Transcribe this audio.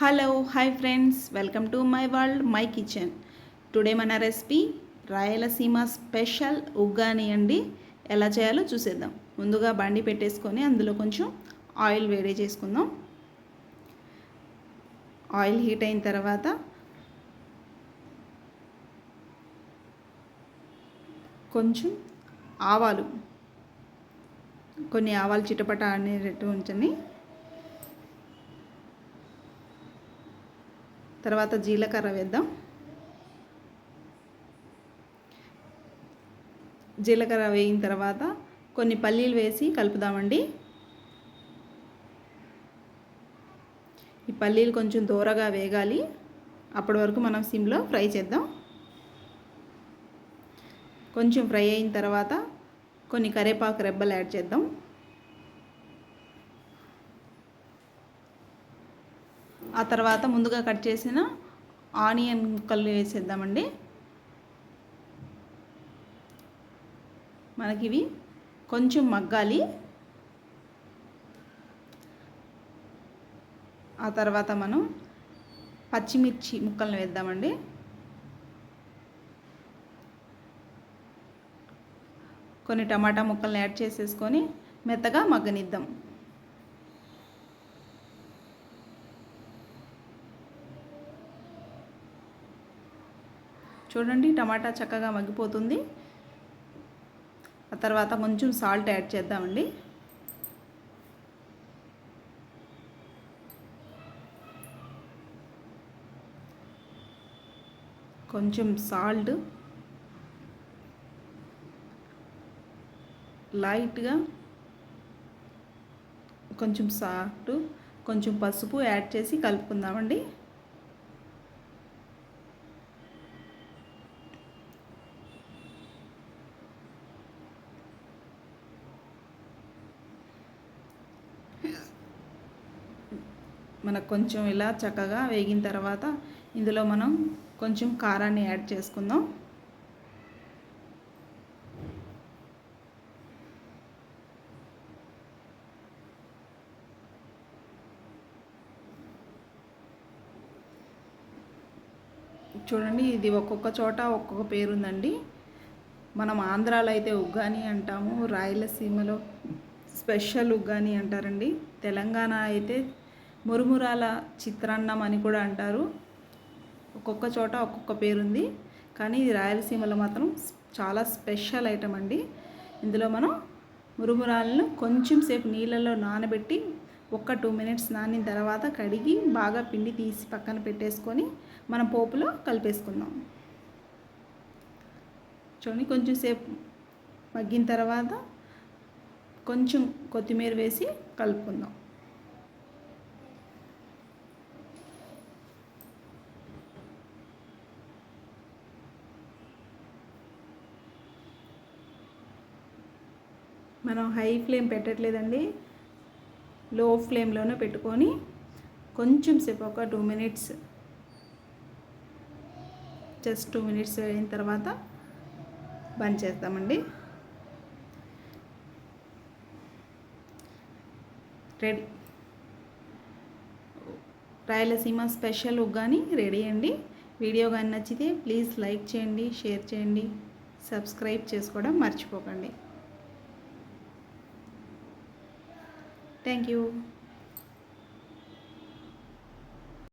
Hello hi friends welcome to my world my kitchen today మన recipe Rayalaseema special uggani అండి. ఎలా చేయాలో చూసేద్దాం. ముందుగా బండి పెట్టేసుకొని అందులో కొంచెం ఆయిల్ వేడి చేసుకుందాం. ఆయిల్ హీట్ అయిన తర్వాత కొంచెం ఆవాలు. కొన్ని ఆవాలు చిటపట అనేటట్టు ఉంచండి తర్వాత జీలకర్ర వేద్దాం. జీలకర్ర వేయిన తర్వాత కొన్ని పల్లీలు వేసి కలుపుదామండి. ఈ పల్లీలు కొంచెం దూరగా వేగాలి. అప్పటి వరకు మనం సిమ్లో ఫ్రై చేద్దాం. కొంచెం ఫ్రై అయిన తర్వాత కొన్ని కరేపాకు రెబ్బలు యాడ్ చేద్దాం. ఆ తర్వాత ముందుగా కట్ చేసిన ఆనియన్ ముక్కలు వేసేద్దామండి. మనకి ఇవి కొంచెం మగ్గాలి. ఆ తర్వాత మనం పచ్చిమిర్చి ముక్కలను వేద్దామండి. కొన్ని టమాటా ముక్కలను యాడ్ చేసేసుకొని మెత్తగా మగ్గనిద్దాం. చూడండి టమాటా చక్కగా మగ్గిపోతుంది. ఆ తర్వాత కొంచెం సాల్ట్ యాడ్ చేద్దామండి. కొంచెం సాల్ట్ లైట్గా కొంచెం సాల్ట్ కొంచెం పసుపు యాడ్ చేసి కలుపుకుందామండి. మనకు కొంచెం ఇలా చక్కగా వేగిన తర్వాత ఇందులో మనం కొంచెం కారాన్ని యాడ్ చేసుకుందాం. చూడండి ఇది ఒక్కొక్క చోట ఒక్కొక్క పేరు ఉందండి మనం ఆంధ్రాలో అయితే ఉగ్గాని అంటాము రాయలసీమలో స్పెషల్ ఉగ్గాని అంటారండి. తెలంగాణ అయితే మురుమురాల చిత్రాన్నం అని కూడా అంటారు. ఒక్కొక్క చోట ఒక్కొక్క పేరుంది. కానీ ఇది రాయలసీమలో మాత్రం చాలా స్పెషల్ ఐటమ్ అండి. ఇందులో మనం మురుమురాలను కొంచెం సేపు నీళ్ళలో నానబెట్టి ఒక్క టూ మినిట్స్ నానిన తర్వాత కడిగి బాగా పిండి తీసి పక్కన పెట్టేసుకొని మనం పోపులో కలిపేసుకుందాం. చూడండి కొంచెం సేపు మగ్గిన తర్వాత కొంచెం కొత్తిమీర వేసి కలుపుకుందాం. మనం హై ఫ్లేమ్ పెట్టట్లేదండి. లో ఫ్లేమ్లోనే పెట్టుకొని కొంచెం సేపు ఒక two minutes just two minutes అయిన తర్వాత బంద్ చేస్తామండి. Ready Rayalaseema special uggani ready అండి. వీడియో కానీ నచ్చితే ప్లీజ్ లైక్ చేయండి షేర్ చేయండి సబ్స్క్రైబ్ చేసుకోవడం మర్చిపోకండి. താങ്ക്